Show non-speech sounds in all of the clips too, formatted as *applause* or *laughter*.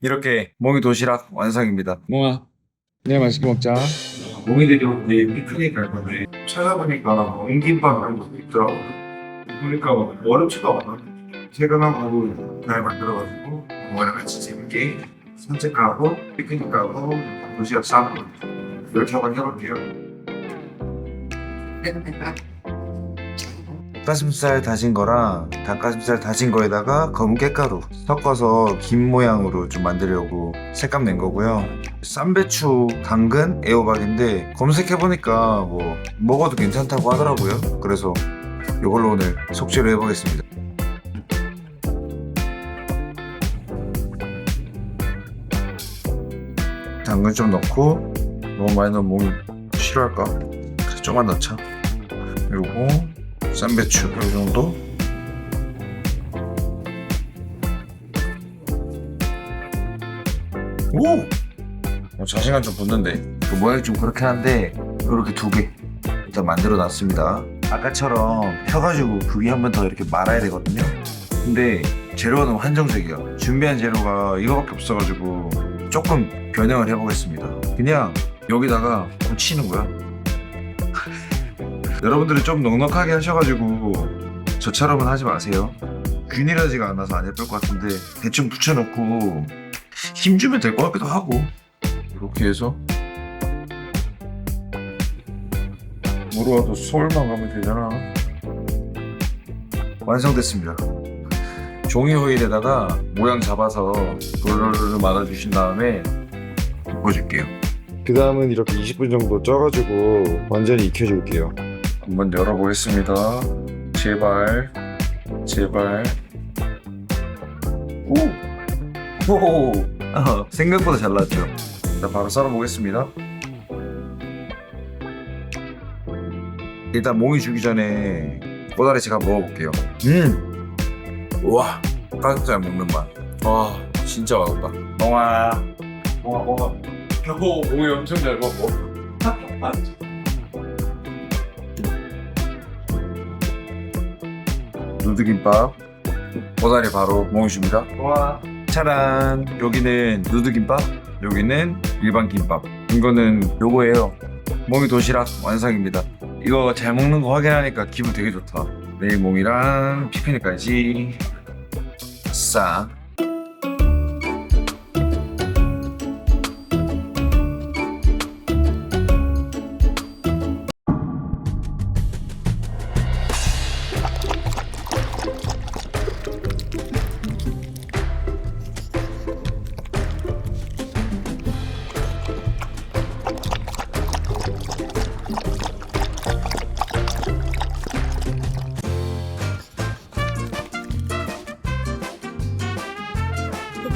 이렇게 몽이 도시락 완성입니다. 몽아 내일 맛있게 먹자. 몽이들이 내일 피크닉 갈 건데 찾아보니까 옹김밥 이런 것도 있더라고 보니까 월요치가 많아 퇴근하고 잘 만들어가지고 몽이랑 같이 재밌게 산책하고 피크닉 가고 도시락 싸고 이렇게 한번 해볼게요 *laughs* 닭가슴살 다진 거랑 닭가슴살 다진 거에다가 검은 깻가루 섞어서 김 모양으로 좀 만들려고 색감 낸 거고요. 쌈배추, 당근, 애호박인데 검색해보니까 뭐 먹어도 괜찮다고 하더라고요. 그래서 이걸로 오늘 속죄를 해보겠습니다. 당근 좀 넣고 너무 많이 넣으면 몸이 싫어할까? 그래서 조금만 넣자. 그리고 쌈배추 이 정도? 오! 어, 자신감 좀 붙는데. 그 모양이 좀 그렇게 한데 이렇게 두 개 일단 만들어 놨습니다. 아까처럼 펴가지고 국이 한번 더 이렇게 말아야 되거든요. 근데 너무 한정적이야. 준비한 재료가 이거밖에 없어가지고 조금 변형을 해보겠습니다. 그냥 여기다가 붙이는 거야 여러분들은 좀 넉넉하게 하셔가지고 저처럼은 하지 마세요. 균일하지가 않아서 안 예쁠 것 같은데 대충 붙여놓고 힘 주면 될 것 같기도 하고 이렇게 해서 물어와도 서울만 가면 되잖아. 완성됐습니다. 종이 호일에다가 모양 잡아서 돌돌돌 말아주신 다음에 볶아줄게요. 그 다음은 이렇게 20분 정도 쪄가지고 완전히 익혀줄게요. 한번 열어보겠습니다. 제발, 제발. 오, 오, 어, 생각보다 잘 나왔죠. 자, 바로 썰어보겠습니다. 일단 몽이 주기 전에 꼬다리 제가 먹어볼게요. 음, 우와, 가슴살 먹는 맛. 와, 진짜 맛없다. 몽아, 몽아, 몽아. 오 몽이 엄청 잘 먹어 *laughs* 누드김밥. 꼬다리 바로 몽이줍니다. 와. 짜란. 여기는 누드김밥 여기는 일반 김밥. 이거는 요거예요. 몽이 도시락 완성입니다. 이거 잘 먹는 거 확인하니까 기분 되게 좋다. 내일 몽이랑 피크닉까지 싹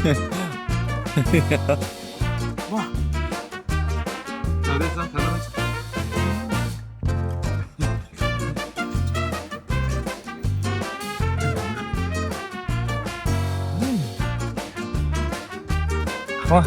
잘했어 잘했어 와